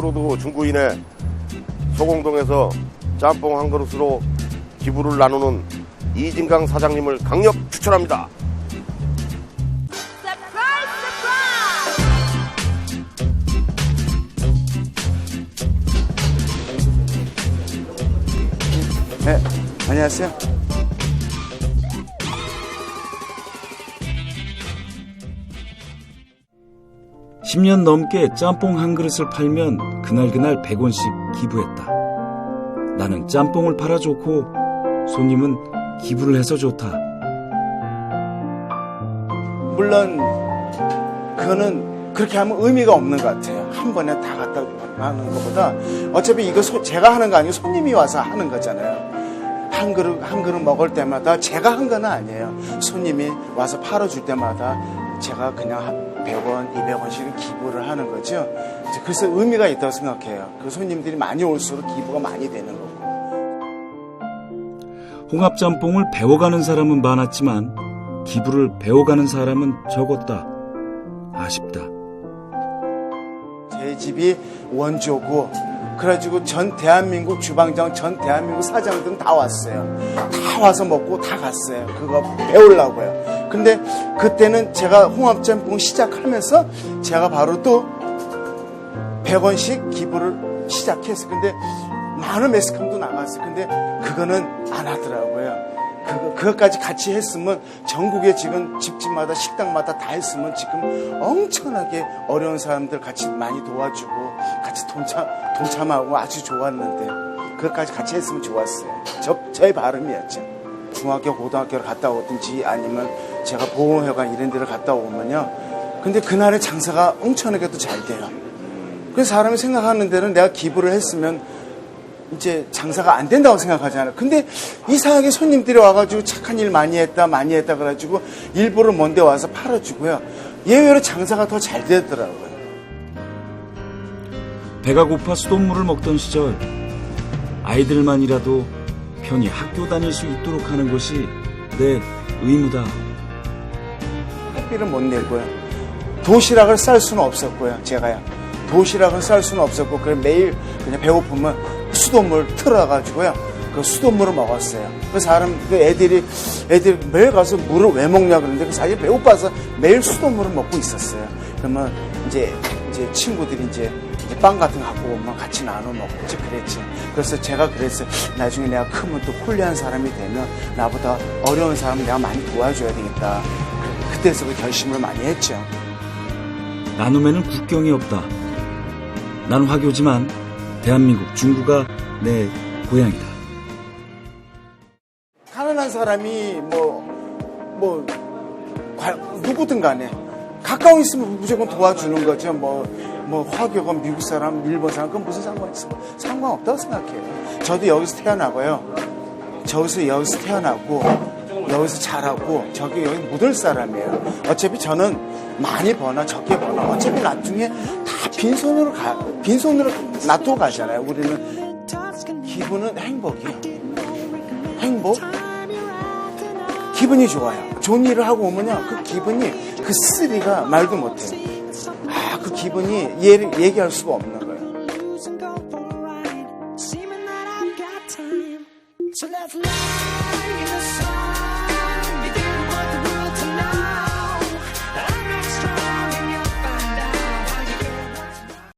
피부로드 중구인의 소공동에서 짬뽕 한 그릇으로 기부를 나누는 이진강 사장님을 강력 추천합니다. 네, 안녕하세요. 십년 넘게 짬뽕 한 그릇을 팔면 그날그날 100원씩 기부했다. 나는 짬뽕을 팔아 좋고 손님은 기부를 해서 좋다. 물론 그거는 그렇게 하면 의미가 없는 것 같아요. 한 번에 다 갖다 하는 것보다 어차피 이거 소- 제가 하는 거 아니고 손님이 와서 하는 거잖아요. 한 그릇 한 그릇 먹을 때마다 제가 한 건 아니에요. 손님이 와서 팔아줄 때마다 제가 그냥 한 100원, 200원씩 기부를 하는 거죠. 그래서 의미가 있다고 생각해요. 그 손님들이 많이 올수록 기부가 많이 되는 거고. 홍합짬뽕을 배워가는 사람은 많았지만 기부를 배워가는 사람은 적었다. 아쉽다. 제 집이 원조고 그래가지고 전 대한민국 주방장 전 대한민국 사장들은 다 왔어요 다 와서 먹고 다 갔어요 그거 배우려고요 근데 그때는 제가 홍합짬뽕 시작하면서 제가 바로 또 100원씩 기부를 시작했어요 근데 많은 매스컴도 나갔어요 근데 그거는 안 하더라고요 그거, 그것까지 같이 했으면 전국에 지금 집집마다 식당마다 다 했으면 지금 엄청나게 어려운 사람들 같이 많이 도와주고 같이 동참, 동참하고 아주 좋았는데 그것까지 같이 했으면 좋았어요. 저, 저의 바람이었죠. 중학교, 고등학교를 갔다 오든지 아니면 제가 보호회관 이런 데를 갔다 오면요. 근데 그날의 장사가 엄청나게도 잘 돼요. 그래서 사람이 생각하는 데는 내가 기부를 했으면 이제 장사가 안 된다고 생각하잖아요. 근데 이상하게 손님들이 와가지고 착한 일 많이 했다, 많이 했다 그래가지고 일부러 먼데 와서 팔아주고요. 예외로 장사가 더 잘 되더라고요. 배가 고파 수돗물을 먹던 시절 아이들만이라도 편히 학교 다닐 수 있도록 하는 것이 내 의무다. 학비를 못 내고요. 도시락을 쌀 수는 없었고요. 제가요. 도시락을 쌀 수는 없었고 그래 매일 그냥 배고프면 수돗물 틀어가지고요. 그 수돗물을 먹었어요. 그 사람 그 애들이 애들 매일 가서 물을 왜 먹냐 그러는데 그 사실 배고파서 매일 수돗물을 먹고 있었어요. 그러면 이제 이제 친구들이 이제 이제 빵 같은 거 갖고 오면 같이 나눠 먹고 이제 그랬지. 그래서 제가 그랬어요. 나중에 내가 크면 또 쿨리한 사람이 되면 나보다 어려운 사람 내가 많이 도와줘야 되겠다. 그- 그때서 그 결심을 많이 했죠. 나눔에는 국경이 없다. 난 화교지만 대한민국 중구가 내 고향이다. 가난한 사람이 뭐, 뭐, 과- 누구든 간에 가까운 있으면 무조건 도와주는 거죠. 뭐, 뭐, 화교가 미국 사람, 일본 사람, 그건 무슨 상관 있어? 상관없다고 생각해요. 저도 여기서 태어나고요. 저기서 여기서 태어나고, 여기서 자라고, 저기 여기 묻을 사람이에요. 어차피 저는 많이 버나 적게 버나, 어차피 나중에 다 빈손으로 가, 빈손으로 놔두고 가잖아요. 우리는 기분은 행복이요. 행복? 기분이 좋아요. 좋은 일을 하고 오면요. 그 기분이, 그 스리가 말도 못해요. 아, 그 기분이 얘, 얘기할 수가 없는 거예요.